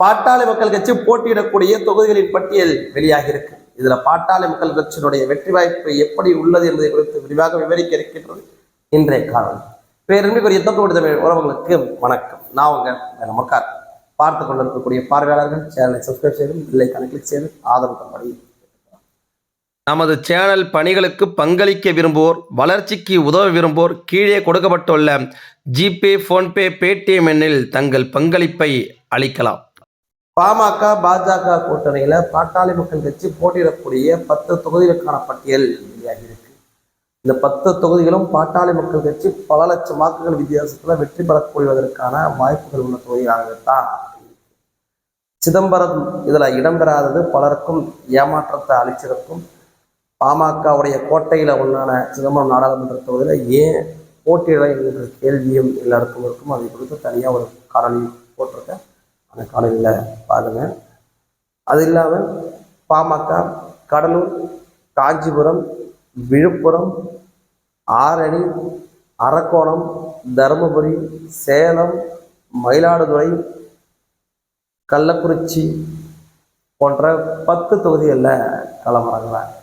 பாட்டாளி மக்கள் கட்சி போட்டியிடக்கூடிய தொகுதிகளின் பட்டியல் வெளியாகி இருக்கு இதுல பாட்டாளி மக்கள் கட்சியினுடைய வெற்றி வாய்ப்பு எப்படி உள்ளது என்பதை குறித்து விரிவாக விவரிக்க இருக்கின்றது இன்றைய காலம் பேரன்பிற்குரிய தத்தோடு தமிழ் உறவுகளுக்கு வணக்கம். நான் உங்க நமக்கார் பார்த்து கொண்டிருக்கக்கூடிய பார்வையாளர்கள் சேனலை சப்ஸ்கிரைப் செய்து இல்லை கிளிக் செய்து ஆதரவு தம்படி நமது சேனல் பணிகளுக்கு பங்களிக்க விரும்புவோர் வளர்ச்சிக்கு உதவ விரும்புவோர் கீழே கொடுக்கப்பட்டுள்ள ஜிபே ஃபோன்பே பேடிஎம் எண்ணில் தங்கள் பங்களிப்பை அளிக்கலாம். பாமக பாஜக கூட்டணியில பாட்டாளி மக்கள் கட்சி போட்டியிடக்கூடிய பத்து தொகுதிகளுக்கான பட்டியல் வெளியாகி இருக்கு. இந்த பத்து தொகுதிகளும் பாட்டாளி மக்கள் கட்சி பல லட்சம் வாக்குகள் வித்தியாசத்துல வெற்றி பெறக்கூடியதற்கான வாய்ப்புகள் உள்ள தொகுதியாகத்தான் சிதம்பரம் இதுல இடம்பெறாதது பலருக்கும் ஏமாற்றத்தை அளிச்சிருக்கும். பாமகவுடைய கோட்டையில ஒன்றான சிதம்பரம் நாடாளுமன்ற தொகுதியில ஏன் போட்டியிட என்கிற கேள்வியும் எல்லாருக்கும் இருக்கும். அதை குறித்து தனியாக ஒரு காணொலி போட்டிருக்கேன். அந்த காணொலியில் பாருங்க. அது இல்லாமல் பாமக கடலூர் காஞ்சிபுரம் விழுப்புரம் ஆரணி அரக்கோணம் தருமபுரி சேலம் மயிலாடுதுறை கள்ளக்குறிச்சி போன்ற பத்து தொகுதிகளில் களமிறங்குறாங்க.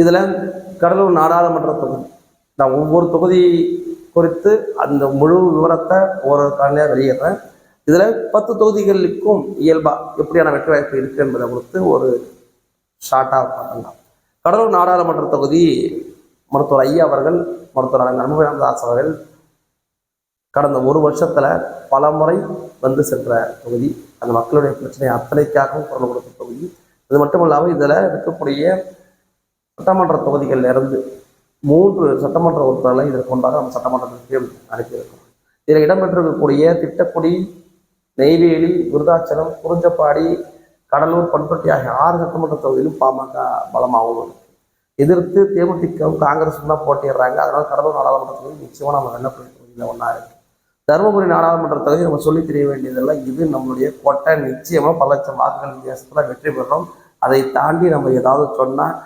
இதில் கடலூர் நாடாளுமன்ற தொகுதி. நான் ஒவ்வொரு தொகுதி குறித்து அந்த முழு விவரத்தை ஒரு காலையாக வெளியிடுறேன். இதில் பத்து தொகுதிகளுக்கும் இயல்பாக எப்படியான வெற்றி வாய்ப்பு இருக்குது என்பதை பொறுத்து ஒரு ஷார்ட்டாக பார்க்கலாம். கடலூர் நாடாளுமன்ற தொகுதி மருத்துவர் ஐயா அவர்கள் மருத்துவர் அன்புராமதாஸ் அவர்கள் கடந்த ஒரு வருஷத்தில் பல முறை வந்து சென்ற தொகுதி. அந்த மக்களுடைய பிரச்சனை அத்தனைக்காகவும் குரல் கொடுத்த தொகுதி. அது மட்டும் இல்லாமல் இதில் இருக்கக்கூடிய சட்டமன்ற தொகுதிகளில் இருந்து மூன்று சட்டமன்ற உறுப்பினர்களை இதற்கு முன்பாக நம்ம சட்டமன்றத்திற்கு அனுப்பியிருக்கோம். இதில் இடம்பெற்றிருக்கக்கூடிய திட்டக்குடி நெய்வேலி விருதாச்சலம் குறிஞ்சப்பாடி கடலூர் பண்பட்டி ஆகிய ஆறு சட்டமன்ற தொகுதியிலும் பாமக பலமாகவும் இருக்கு. எதிர்த்து தேமுதிகவும் காங்கிரஸும் தான் போட்டிடுறாங்க அதனால கடலூர் நாடாளுமன்ற தொகுதி நிச்சயமாக நம்ம வெள்ளப்பள்ளி தொகுதியில் ஒன்றா இருக்கு. தருமபுரி நாடாளுமன்ற தொகுதி நம்ம சொல்லி தெரிய வேண்டியதெல்லாம் இது நம்மளுடைய கோட்டை நிச்சயமாக பல லட்சம் வாக்குகள் வித்தியாசத்தில் வெற்றி பெறுறோம் அதை தாண்டி நம்ம ஏதாவது சொன்னால்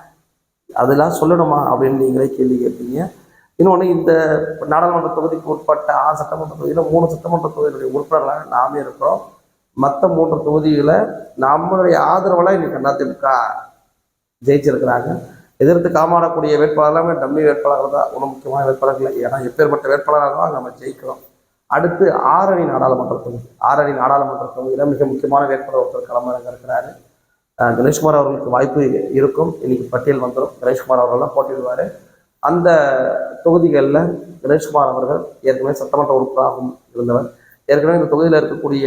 அதெல்லாம் சொல்லணுமா அப்படின்னு நீங்களே கேள்வி கேட்பீங்க. இன்னொன்று இந்த நாடாளுமன்ற தொகுதிக்கு உட்பட்ட ஆறு சட்டமன்ற தொகுதியில் மூணு சட்டமன்ற தொகுதியினுடைய உறுப்பினர்களாக நாமே இருக்கிறோம். மற்ற மூன்று தொகுதிகளை நம்மளுடைய ஆதரவில் இன்னைக்கு அதிமுக ஜெயிச்சிருக்கிறாங்க. எதிர்த்து காமாடக்கூடிய வேட்பாளர்கள் டம்மி வேட்பாளர்கள் தான் ஒன்றும் முக்கியமான வேட்பாளர்கள் ஏன்னா எப்பேற்பட்ட வேட்பாளராக நம்ம ஜெயிக்கிறோம். அடுத்து ஆரணி நாடாளுமன்ற தொகுதி. ஆரணி நாடாளுமன்ற தொகுதியில் மிக முக்கியமான வேட்பாளர் ஒருத்தர் களமிறங்க இருக்கிறாரு. கணேஷ்குமார் அவர்களுக்கு வாய்ப்பு இருக்கும். இன்னைக்கு பட்டியல் வந்துடும் கணேஷ்குமார் அவர்கள்லாம் போட்டிடுவார் அந்த தொகுதிகளில் கணேஷ்குமார் அவர்கள் ஏற்கனவே சட்டமன்ற உறுப்பினராகவும் இருந்தவர். ஏற்கனவே இந்த தொகுதியில் இருக்கக்கூடிய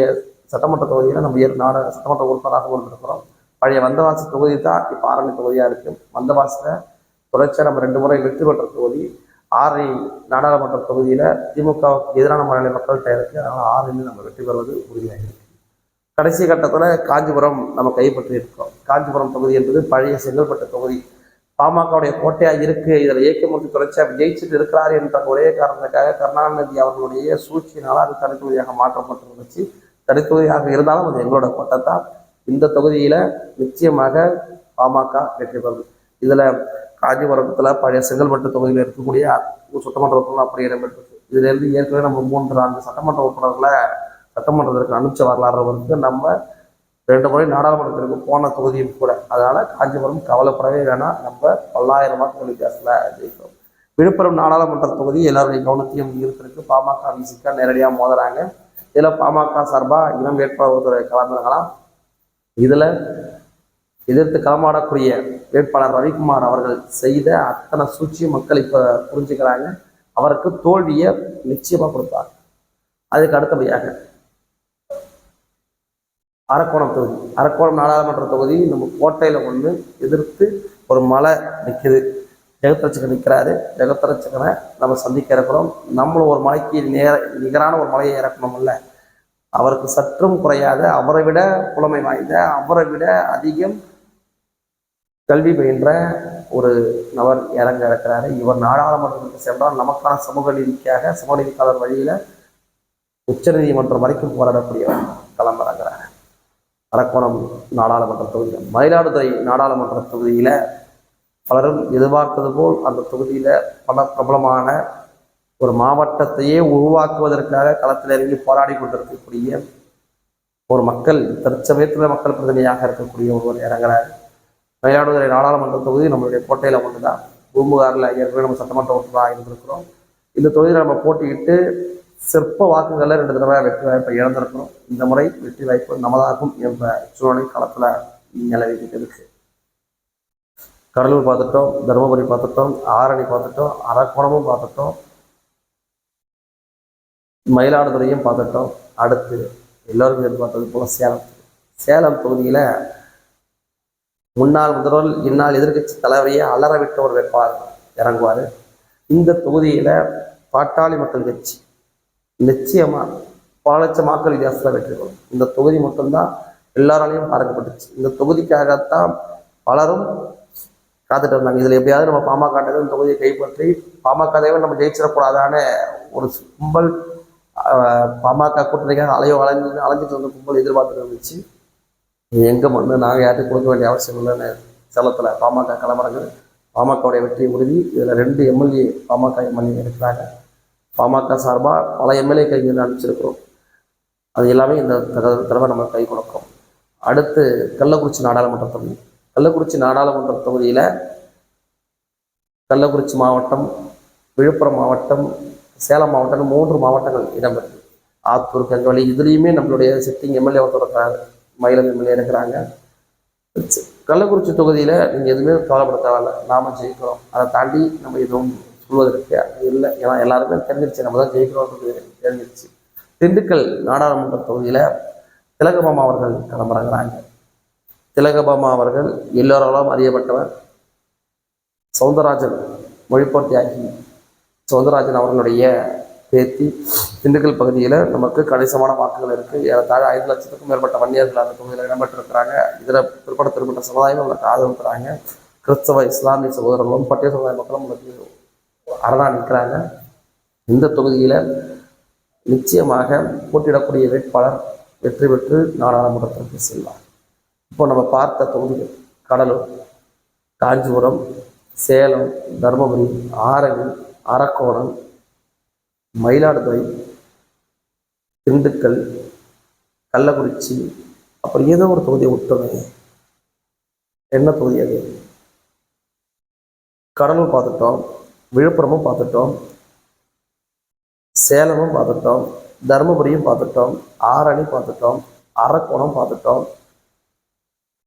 சட்டமன்ற தொகுதியில் நம்ம ஏற் நாட சட்டமன்ற உறுப்பினராகவும் இருந்திருக்கிறோம். பழைய வந்தவாசி தொகுதி தான் இப்போ ஆரணி தொகுதியாக இருக்குது வந்தவாசில் தொடர்ச்சியாக நம்ம ரெண்டு முறை வெற்றி பெற்ற தொகுதி. ஆரணி நாடாளுமன்ற தொகுதியில் திமுகவுக்கு எதிரான மாநில மக்கள்கிட்ட இருக்குது அதனால் ஆரணியில் நம்ம வெற்றி பெறுவது உறுதியாகிருக்கு கடைசி கட்டத்தில் காஞ்சிபுரம் நம்ம கைப்பற்றி இருக்கோம் காஞ்சிபுரம் தொகுதி என்பது பழைய செங்கல்பட்டு தொகுதி. பாமகவுடைய கோட்டையாக இருக்குது இதில் ஏக்கமூர்த்தி தொடர்ச்சியாக ஜெயிச்சுட்டு இருக்கிறார் என்ற ஒரே காரணத்துக்காக கருணாநிதி அவர்களுடைய சூழ்ச்சியினால் அது தனித்தொகுதியாக மாற்றப்பட்டிருந்துச்சு. தனித்தொகுதியாக இருந்தாலும் அது எங்களோட கோட்டை தான் இந்த தொகுதியில் நிச்சயமாக பாமக வெற்றி பெறும். இதில் காஞ்சிபுரத்தில் பழைய செங்கல்பட்டு தொகுதியில் இருக்கக்கூடிய சட்டமன்ற உறுப்பினர் அப்படி இடம்பெற்றிருக்கு. இதிலிருந்து ஏற்கனவே நம்ம மூன்று நான்கு சட்டமன்ற உறுப்பினர்களை சட்டமன்றத்திற்கு அனுப்பிச்ச வரலாறு வந்து நம்ம ரெண்டு முறை நாடாளுமன்றத்திற்கு போன தொகுதியும் கூட. அதனால காஞ்சிபுரம் கவலைப்படவே வேணாம். நம்ம பல்லாயிரம் வாக்கு வித்தியாசத்தில் ஜெயிக்கிறோம் விழுப்புரம் நாடாளுமன்ற தொகுதி எல்லாருடைய கவனத்தையும் ஈர்த்திருக்கு. பாமக விசிக்க நேரடியாக மோதுறாங்க. இதில் பாமக சார்பாக இளம் வேட்பாளர் ஒருத்தர் கலந்துருக்கலாம். இதில் எதிர்த்து களமாடக்கூடிய வேட்பாளர் ரவிக்குமார் அவர்கள் செய்த அத்தனை சூழ்ச்சியும் மக்கள் இப்போ புரிஞ்சுக்கிறாங்க. அவருக்கு தோல்வியை நிச்சயமாக கொடுப்பார் அதுக்கு அடுத்தபடியாக அரக்கோணம் தொகுதி. அரக்கோணம் நாடாளுமன்ற தொகுதி நம்ம கோட்டையில் ஒன்று எதிர்த்து ஒரு மலை நிற்குது ஜெகத்ரட்சகன் நிற்கிறாரு ஜெகத்ரட்சகனை நம்ம சந்திக்க இறக்குறோம் நம்மளும் ஒரு மலைக்கு நேர நிகரான ஒரு மலையை இறக்கணும்ல. அவருக்கு சற்றும் குறையாத. அவரை விட புலமை வாய்ந்த அவரை விட அதிகம் கல்வி பயின்ற ஒரு நபர் இறங்க இருக்கிறாரு. இவர் நாடாளுமன்றத்துக்கு சென்றால் நமக்கான சமூக நீதிக்காக சமூக நீதிக்காளர் வழியில உச்சநீதிமன்றம் வரைக்கும் போராடக்கூடியவர். அரக்கோணம் நாடாளுமன்ற தொகுதி மயிலாடுதுறை நாடாளுமன்ற தொகுதியில் பலரும் எதிர்பார்த்தது போல் அந்த தொகுதியில் பல பிரபலமான ஒரு மாவட்டத்தையே உருவாக்குவதற்காக களத்தில் இறங்கி போராடி கொண்டிருக்கக்கூடிய ஒரு மக்கள் தற்சமயத்தில் மக்கள் பிரதிநிதியாக இருக்கக்கூடிய ஒருவர் இறங்குறாரு. மயிலாடுதுறை நாடாளுமன்ற தொகுதி நம்மளுடைய கோட்டையில் ஒன்று தான் பூம்புகாரில் ஏற்கனவே நம்ம சட்டமன்ற உறுப்பினராக இருந்திருக்கிறோம். இந்த தொகுதியில் நம்ம போட்டியிட்டு சிற்ப வாக்குகளில் ரெண்டு தடவை வெற்றி வாய்ப்பை இழந்திருக்கிறோம். இந்த முறை வெற்றி வாய்ப்பு நமதாகும் என்ற சூழ்நிலை களத்தில் நிலவிக்கிட்டு இருக்கு கடலூர் பார்த்துட்டோம் தருமபுரி பார்த்துட்டோம் ஆரணி பார்த்துட்டோம் அரக்கோணமும் பார்த்துட்டோம் மயிலாடுதுறையும் பார்த்துட்டோம். அடுத்து எல்லோரும் எதிர்பார்த்தது போல சேலம். சேலம் தொகுதியில் முன்னாள் முதல்வர் இந்நாள் எதிர்கட்சி தலைவரையே அலற விட்ட ஒரு வேட்பாளர் இறங்குவார். இந்த தொகுதியில் பாட்டாளி மக்கள் கட்சி நிச்சயமாக பல லட்சம் வாக்கள் வித்தியாசத்தில் வெற்றி பெறும் இந்த தொகுதி மட்டும்தான் எல்லாராலையும் பார்க்கப்பட்டுச்சு இந்த தொகுதிக்காகத்தான் பலரும் காத்துட்டு இருந்தாங்க. இதில் எப்படியாவது நம்ம பாமக இந்த தொகுதியை கைப்பற்றி பாமக தேவை நம்ம ஜெயிச்சிடக்கூடாதான ஒரு கும்பல் பாமக கூட்டணிக்காக அலையோ அலைஞ்சு அலைஞ்சிட்டு வந்த கும்பல் எதிர்பார்த்துட்டு இருந்துச்சு. எங்கே மண்ணு? நாங்கள் யார்ட்டும் கொடுக்க வேண்டிய அவசியம் இல்லைன்னு சேலத்தில் பாமக கிளம்புறாங்க பாமகவுடைய வெற்றி உறுதி. இதில் ரெண்டு எம்எல்ஏ பாமக எம்எல்ஏ இருக்கிறாங்க. பாமக சார்பாக பல எம்எல்ஏ கைது அனுப்பிச்சிருக்கிறோம். அது எல்லாமே இந்த தடவை நம்ம கை கொடுக்கிறோம் அடுத்து கள்ளக்குறிச்சி நாடாளுமன்ற தொகுதி. கள்ளக்குறிச்சி நாடாளுமன்ற தொகுதியில் கள்ளக்குறிச்சி மாவட்டம் விழுப்புரம் மாவட்டம் சேலம் மாவட்டம் மூன்று மாவட்டங்கள் இடம்பெறுது ஆத்தூர் கங்கவழி இதுலேயுமே நம்மளுடைய சிட்டிங் எம்எல்ஏ ஒருத்தர் மயிலம் எம்எல்ஏ இருக்கிறாங்க. கள்ளக்குறிச்சி தொகுதியில் நீங்கள் எதுவுமே கவலைப்பட தேவையில்ல நாம ஜெயிக்கிறோம். அதை தாண்டி நம்ம எதுவும் சொல்வதற்கு இல்லை. ஏன்னா எல்லாருமே தெரிஞ்சிருச்சு. நம்ம தான் ஜெயிக்கிறோம்ன்றது தெரிஞ்சிருச்சு. திண்டுக்கல் நாடாளுமன்ற தொகுதியில் திலகபாமா அவர்கள் கிளம்புறாங்கிறாங்க திலகபாமா அவர்கள் எல்லோராலும் அறியப்பட்டவர் சவுந்தரராஜன் மொழிப்போர் தியாகி சவுந்தரராஜன் அவர்களுடைய பேத்தி. திண்டுக்கல் பகுதியில் நமக்கு கணிசமான வாக்குகள் இருக்குது ஏறத்தாழ ஐந்து லட்சத்துக்கும் மேற்பட்ட வன்னியர்கள் அந்த தொகுதியில் இடம்பெற்றிருக்கிறாங்க. இதில் பிற்படுத்தப்பட்ட சமுதாயம் நம்மளுக்கு ஆதரவு தராங்க. கிறிஸ்தவ இஸ்லாமிய சகோதரர்களும் பட்டிய சமுதாய மக்களும் நமக்கு அரணாக நிற்கிறாங்க. இந்த தொகுதியில் நிச்சயமாக போட்டியிடக்கூடிய வேட்பாளர் வெற்றி பெற்று நாடாளுமன்றத்திற்கு செல்வார். இப்போ நம்ம பார்த்த தொகுதிகள் கடலூர் காஞ்சிபுரம் சேலம் தருமபுரி ஆரணி அரக்கோணம் மயிலாடுதுறை திண்டுக்கல் கள்ளக்குறிச்சி அப்புறம் ஏதோ ஒரு தொகுதியை விட்டோமே என்ன தொகுதி அது? கடலூர் பார்த்துட்டோம். விழுப்புரமும் பார்த்துட்டோம். சேலமும் பார்த்துட்டோம். தருமபுரியும் பார்த்துட்டோம். ஆரணி பார்த்துட்டோம். அரக்கோணம் பார்த்துட்டோம்.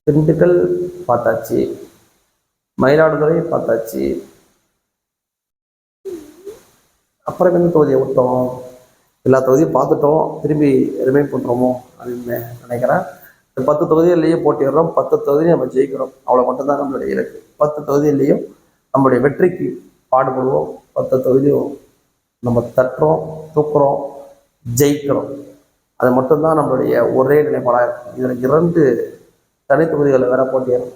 திண்டுக்கல் பார்த்தாச்சு. மயிலாடுதுறை பார்த்தாச்சு. அப்புறம் என்ன தொகுதியை விட்டோம்? எல்லா தொகுதியும் பார்த்துட்டோம். திரும்பி ரிமைண்ட் பண்ணுறோமோ அப்படின்னு நினைக்கிறேன். பத்து தொகுதிகள்லேயும் போட்டிடுறோம் பத்து தொகுதியும் நம்ம ஜெயிக்கிறோம். அவ்வளோ மட்டும்தான் நம்மளுடைய இலக்கு. பத்து தொகுதியிலையும் நம்மளுடைய வெற்றிக்கு பாடுபடுவோம். பத்து தொகுதியும் நம்ம தட்டுறோம் தூக்குறோம் ஜெயிக்கிறோம். அது மட்டும்தான் நம்மளுடைய ஒரே நிலைப்பாடாக இருக்கும். இதில் இரண்டு தனித்தொகுதிகளில் வேற போட்டியிடும்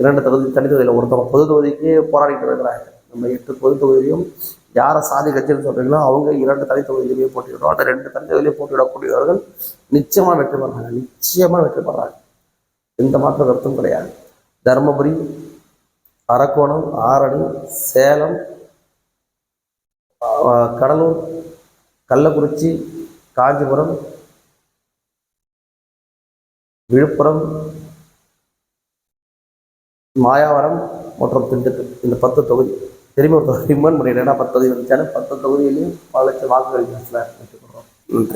இரண்டு தொகுதி தனித்தொகுதியில் ஒருத்தவங்க பொது தொகுதிக்கு போராடிட்டு இருக்கிறாங்க. நம்ம எட்டு பொது தொகுதியிலையும் யாரை சாதி கட்சின்னு சொல்கிறீங்களோ அவங்க இரண்டு தனி தொகுதியிலேயே போட்டியிடுறோம் அந்த ரெண்டு தனி தொகுதியிலே போட்டியிடக்கூடியவர்கள் நிச்சயமாக வெற்றி பெறாங்க நிச்சயமாக வெற்றி பெறாங்க. எந்த மாற்ற கருத்தும் கிடையாது. தருமபுரி அரக்கோணம் ஆரணி சேலம் கடலூர் கள்ளக்குறிச்சி காஞ்சிபுரம் விழுப்புரம் மாயாவரம் மற்றும் திண்டுக்கல் இந்த பத்து தொகுதி திரும்பி ஒரு தொகுதி ரிமன் பத்து தொகுதி வந்துச்சாலும் பத்து தொகுதியிலையும் பல லட்சம் வாக்குகள் நன்றி.